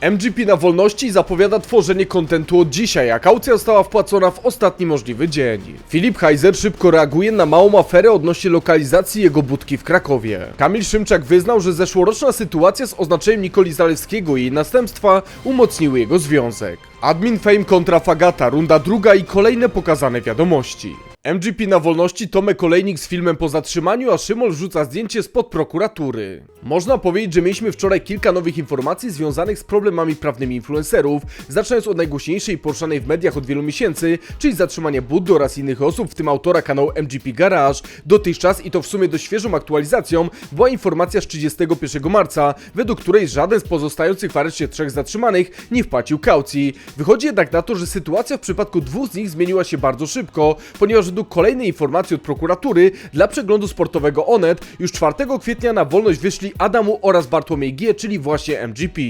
MGP na wolności zapowiada tworzenie kontentu od dzisiaj, a kaucja została wpłacona w ostatni możliwy dzień. Filip Heiser szybko reaguje na małą aferę odnośnie lokalizacji jego budki w Krakowie. Kamil Szymczak wyznał, że zeszłoroczna sytuacja z oznaczeniem Nikoli Zalewskiego i jej następstwa umocniły jego związek. Admin Fame kontra Fagata, runda druga i kolejne pokazane wiadomości. MGP na wolności Tomek Olejnik z filmem po zatrzymaniu, a Szymol wrzuca zdjęcie spod prokuratury. Można powiedzieć, że mieliśmy wczoraj kilka nowych informacji związanych z problemami prawnymi influencerów, zaczynając od najgłośniejszej poruszanej w mediach od wielu miesięcy, czyli zatrzymania Buddy oraz innych osób, w tym autora kanału MGP Garage. Dotychczas, i to w sumie dość świeżą aktualizacją, była informacja z 31 marca, według której żaden z pozostających w areszcie trzech zatrzymanych nie wpłacił kaucji. Wychodzi jednak na to, że sytuacja w przypadku dwóch z nich zmieniła się bardzo szybko, ponieważ według kolejnej informacji od prokuratury dla przeglądu sportowego Onet już 4 kwietnia na wolność wyszli Adamu oraz Bartłomiej G, czyli właśnie MGP.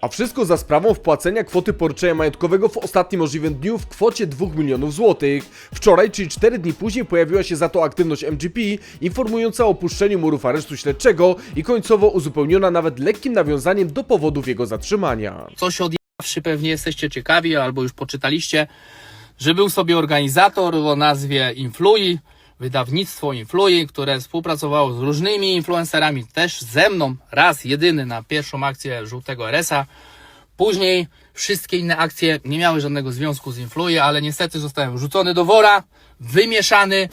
A wszystko za sprawą wpłacenia kwoty poręczenia majątkowego w ostatnim możliwym dniu w kwocie 2 milionów złotych. Wczoraj, czyli 4 dni później, pojawiła się za to aktywność MGP, informująca o opuszczeniu murów aresztu śledczego i końcowo uzupełniona nawet lekkim nawiązaniem do powodów jego zatrzymania. coś odjawszy pewnie jesteście ciekawi albo już poczytaliście, że był sobie organizator o nazwie Influi, wydawnictwo Influi, które współpracowało z różnymi influencerami, też ze mną, raz jedyny na pierwszą akcję Żółtego RS-a. Później wszystkie inne akcje nie miały żadnego związku z Influi, ale niestety zostałem wrzucony do wora, wymieszany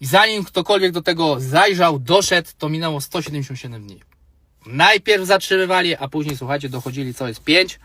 i zanim ktokolwiek do tego zajrzał, doszedł, to minęło 177 dni. Najpierw zatrzymywali, a później, słuchajcie, dochodzili co jest 5.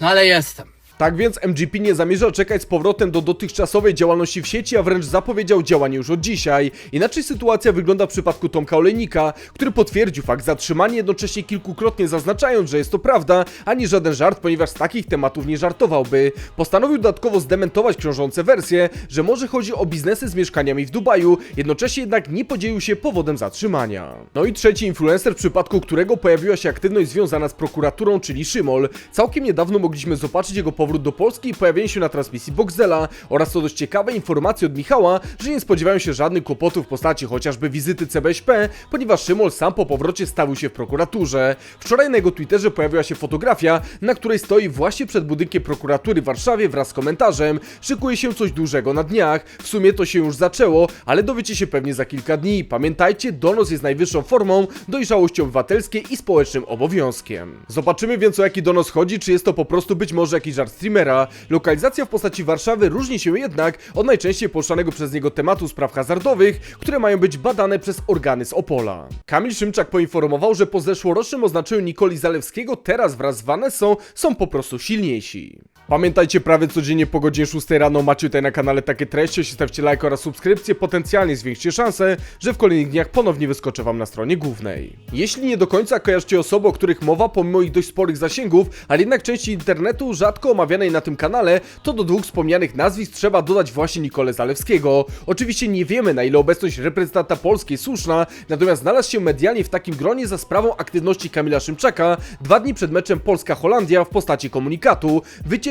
No ale jestem. Tak więc MGP nie zamierza czekać z powrotem do dotychczasowej działalności w sieci, a wręcz zapowiedział działanie już od dzisiaj. Inaczej sytuacja wygląda w przypadku Tomka Olejnika, który potwierdził fakt zatrzymania, jednocześnie kilkukrotnie zaznaczając, że jest to prawda, a nie żaden żart, ponieważ z takich tematów nie żartowałby. Postanowił dodatkowo zdementować krążące wersje, że może chodzi o biznesy z mieszkaniami w Dubaju, jednocześnie jednak nie podzielił się powodem zatrzymania. No i trzeci influencer, w przypadku którego pojawiła się aktywność związana z prokuraturą, czyli Szymol. Całkiem niedawno mogliśmy zobaczyć jego powrót do Polski i pojawienie się na transmisji Boxdela oraz co dość ciekawe informacje od Michała, że nie spodziewają się żadnych kłopotów w postaci chociażby wizyty CBŚP, ponieważ Szymol sam po powrocie stawił się w prokuraturze. Wczoraj na jego Twitterze pojawiła się fotografia, na której stoi właśnie przed budynkiem prokuratury w Warszawie wraz z komentarzem Szykuje się coś dużego na dniach, w sumie to się już zaczęło, ale dowiecie się pewnie za kilka dni. Pamiętajcie, donos jest najwyższą formą dojrzałości obywatelskiej i społecznym obowiązkiem. Zobaczymy więc o jaki donos chodzi, czy jest to po prostu być może jakiś żart streamera. Lokalizacja w postaci Warszawy różni się jednak od najczęściej poruszanego przez niego tematu spraw hazardowych, które mają być badane przez organy z Opola. Kamil Szymczak poinformował, że po zeszłorocznym oznaczeniu Nikoli Zalewskiego teraz wraz z Vanessą są po prostu silniejsi. Pamiętajcie, prawie codziennie po godzinie 6 rano macie tutaj na kanale takie treści, stawcie like oraz subskrypcję, potencjalnie zwiększcie szanse, że w kolejnych dniach ponownie wyskoczę wam na stronie głównej. Jeśli nie do końca kojarzycie osoby, o których mowa, pomimo ich dość sporych zasięgów, ale jednak części internetu rzadko omawianej na tym kanale, to do dwóch wspomnianych nazwisk trzeba dodać właśnie Nikolę Zalewskiego. Oczywiście nie wiemy na ile obecność reprezentanta Polski jest słuszna, natomiast znalazł się medialnie w takim gronie za sprawą aktywności Kamila Szymczaka dwa dni przed meczem Polska-Holandia w postaci komunikatu.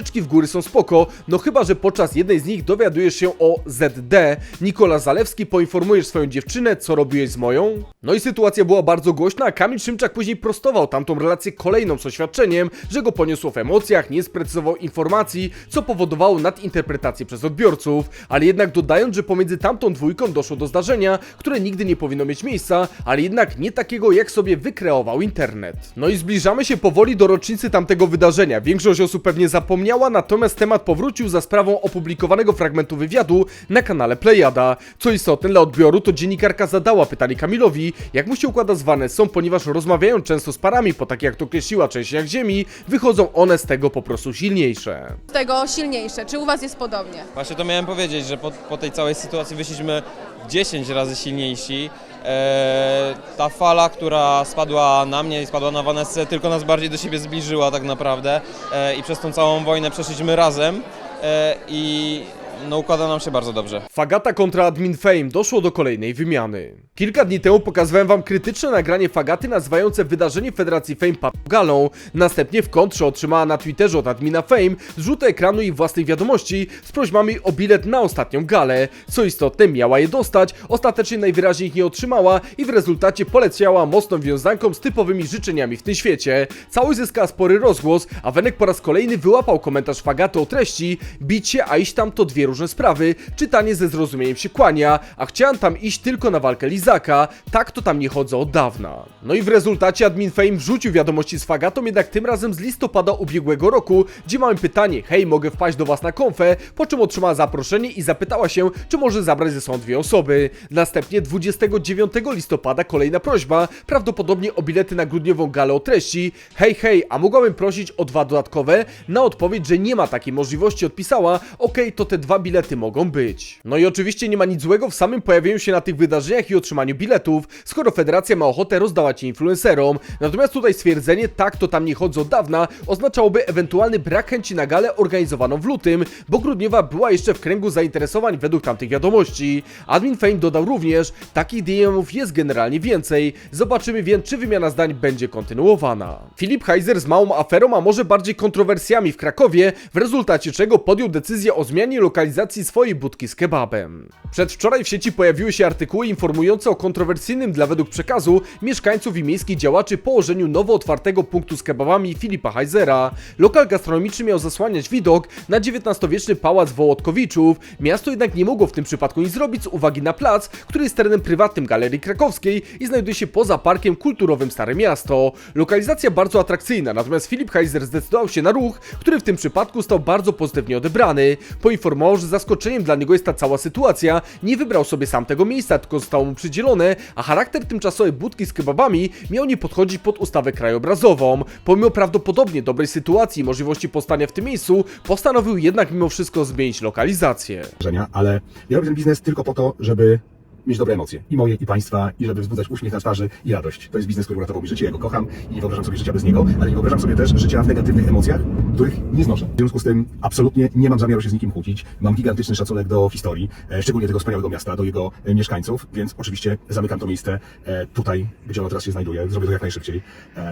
Wycieczki w góry są spoko, no chyba, że podczas jednej z nich dowiadujesz się o ZD. Nikola Zalewski poinformujesz swoją dziewczynę, co robiłeś z moją? No i sytuacja była bardzo głośna, a Kamil Szymczak później prostował tamtą relację kolejną z oświadczeniem, że go poniosło w emocjach, nie sprecyzował informacji, co powodowało nadinterpretację przez odbiorców, ale jednak dodając, że pomiędzy tamtą dwójką doszło do zdarzenia, które nigdy nie powinno mieć miejsca, ale jednak nie takiego, jak sobie wykreował internet. No i zbliżamy się powoli do rocznicy tamtego wydarzenia. Większość osób pewnie zapomniała, natomiast temat powrócił za sprawą opublikowanego fragmentu wywiadu na kanale Playada. Co istotne dla odbioru, to dziennikarka zadała pytanie Kamilowi, jak mu się układa z Vanessą, ponieważ rozmawiają często z parami, po tak jak to określiła część jak ziemi, wychodzą one z tego po prostu silniejsze. z tego silniejsze. Czy u Was jest podobnie? Właśnie to miałem powiedzieć, że po, po tej całej sytuacji wyszliśmy 10 razy silniejsi. Eee, ta fala, która spadła na mnie i spadła na Vanessę, tylko nas bardziej do siebie zbliżyła tak naprawdę eee, i przez tą całą wojnę przeszliśmy razem eee, i no, układa nam się bardzo dobrze. Fagata kontra Admin Fame doszło do kolejnej wymiany. Kilka dni temu pokazywałem wam krytyczne nagranie Fagaty nazywające wydarzenie Federacji Fame galą. Następnie w kontrze otrzymała na Twitterze od admina Fame zrzut ekranu i własnych wiadomości z prośbami o bilet na ostatnią galę. Co istotne, miała je dostać, ostatecznie najwyraźniej ich nie otrzymała i w rezultacie poleciała mocną wiązanką z typowymi życzeniami w tym świecie. Całość zyskała spory rozgłos, a Wenek po raz kolejny wyłapał komentarz Fagaty o treści Bicie, a iść tam to dwie różne sprawy, czytanie ze zrozumieniem się kłania, a chciałem tam iść tylko na walkę Lizaka, tak to tam nie chodzę od dawna. No i w rezultacie admin Fame wrzucił wiadomości z Fagatą, jednak tym razem z listopada ubiegłego roku, gdzie mamy pytanie, hej, mogę wpaść do was na konfę, po czym otrzymała zaproszenie i zapytała się, czy może zabrać ze sobą dwie osoby. Następnie 29 listopada kolejna prośba, prawdopodobnie o bilety na grudniową galę o treści, hej, hej, a mogłabym prosić o dwa dodatkowe? Na odpowiedź, że nie ma takiej możliwości odpisała, okej, to te dwa bilety mogą być. No i oczywiście nie ma nic złego w samym pojawieniu się na tych wydarzeniach i otrzymaniu biletów, skoro federacja ma ochotę rozdawać je influencerom. Natomiast tutaj stwierdzenie, tak to tam nie chodzę od dawna, oznaczałoby ewentualny brak chęci na galę organizowaną w lutym, bo grudniowa była jeszcze w kręgu zainteresowań według tamtych wiadomości. Admin Fame dodał również, takich DM-ów jest generalnie więcej, zobaczymy więc czy wymiana zdań będzie kontynuowana. Filip Heiser z małą aferą, a może bardziej kontrowersjami w Krakowie, w rezultacie czego podjął decyzję o zmianie lokalizacji swojej budki z kebabem. Przedwczoraj w sieci pojawiły się artykuły informujące o kontrowersyjnym dla według przekazu mieszkańców i miejskich działaczy położeniu nowo otwartego punktu z kebabami Filipa Heisera. Lokal gastronomiczny miał zasłaniać widok na XIX-wieczny pałac Wołodkowiczów. Miasto jednak nie mogło w tym przypadku nic zrobić z uwagi na plac, który jest terenem prywatnym Galerii Krakowskiej i znajduje się poza parkiem kulturowym Stare Miasto. Lokalizacja bardzo atrakcyjna, natomiast Filip Heiser zdecydował się na ruch, który w tym przypadku stał bardzo pozytywnie odebrany. Poinformował, że zaskoczeniem dla niego jest ta cała sytuacja. Nie wybrał sobie sam tego miejsca, tylko zostało mu przydzielone, a charakter tymczasowej budki z kebabami miał nie podchodzić pod ustawę krajobrazową. Pomimo prawdopodobnie dobrej sytuacji i możliwości powstania w tym miejscu, postanowił jednak mimo wszystko zmienić lokalizację. ale ja robię ten biznes tylko po to, żeby mieć dobre emocje. I moje, i państwa, i żeby wzbudzać uśmiech na twarzy i radość. To jest biznes, który uratował mi życie, ja go kocham i wyobrażam sobie życia bez niego, ale nie wyobrażam sobie też życia w negatywnych emocjach, których nie znoszę. W związku z tym absolutnie nie mam zamiaru się z nikim kłócić. Mam gigantyczny szacunek do historii, e, szczególnie tego wspaniałego miasta, do jego e, mieszkańców, więc oczywiście zamykam to miejsce e, tutaj, gdzie ono teraz się znajduje. Zrobię to jak najszybciej.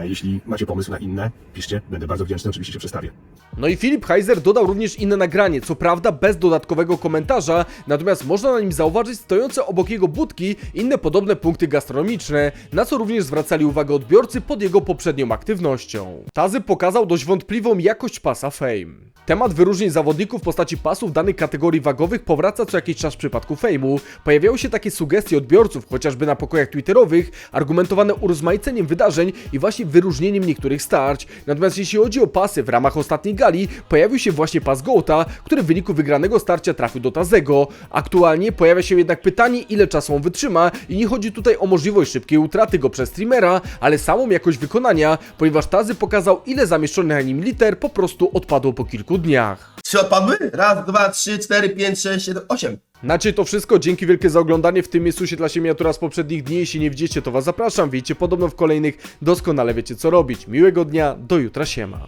Jeśli macie pomysł na inne, piszcie, będę bardzo wdzięczny, oczywiście się przestawię. No i Filip Heiser dodał również inne nagranie, co prawda bez dodatkowego komentarza, natomiast można na nim zauważyć stojące obok jego budki inne podobne punkty gastronomiczne, na co również zwracali uwagę odbiorcy pod jego poprzednią aktywnością. Tazy pokazał dość wątpliwą jakość pasa Fame. Temat wyróżnień zawodników w postaci pasów danych kategorii wagowych powraca co jakiś czas w przypadku Fame'u. Pojawiały się takie sugestie odbiorców, chociażby na pokojach twitterowych, argumentowane urozmaiceniem wydarzeń i właśnie wyróżnieniem niektórych starć. Natomiast jeśli chodzi o pasy, w ramach ostatniej gali pojawił się właśnie pas Gołta, który w wyniku wygranego starcia trafił do Tazego. Aktualnie pojawia się jednak pytanie, ile czasu on wytrzyma i nie chodzi tutaj o możliwość szybkiej utraty go przez streamera, ale samą jakość wykonania, ponieważ Tazy pokazał, ile zamieszczonych na nim liter po prostu odpadło po kilku dniach. Trzy odpadły? Raz, dwa, trzy, cztery, pięć, sześć, siedem, osiem. Na dzisiaj to wszystko, dzięki wielkie za oglądanie, w tym miejscu się dla miniatura z poprzednich dni, jeśli nie widzicie to was zapraszam, widzicie podobno w kolejnych, doskonale wiecie co robić. Miłego dnia, do jutra, siema.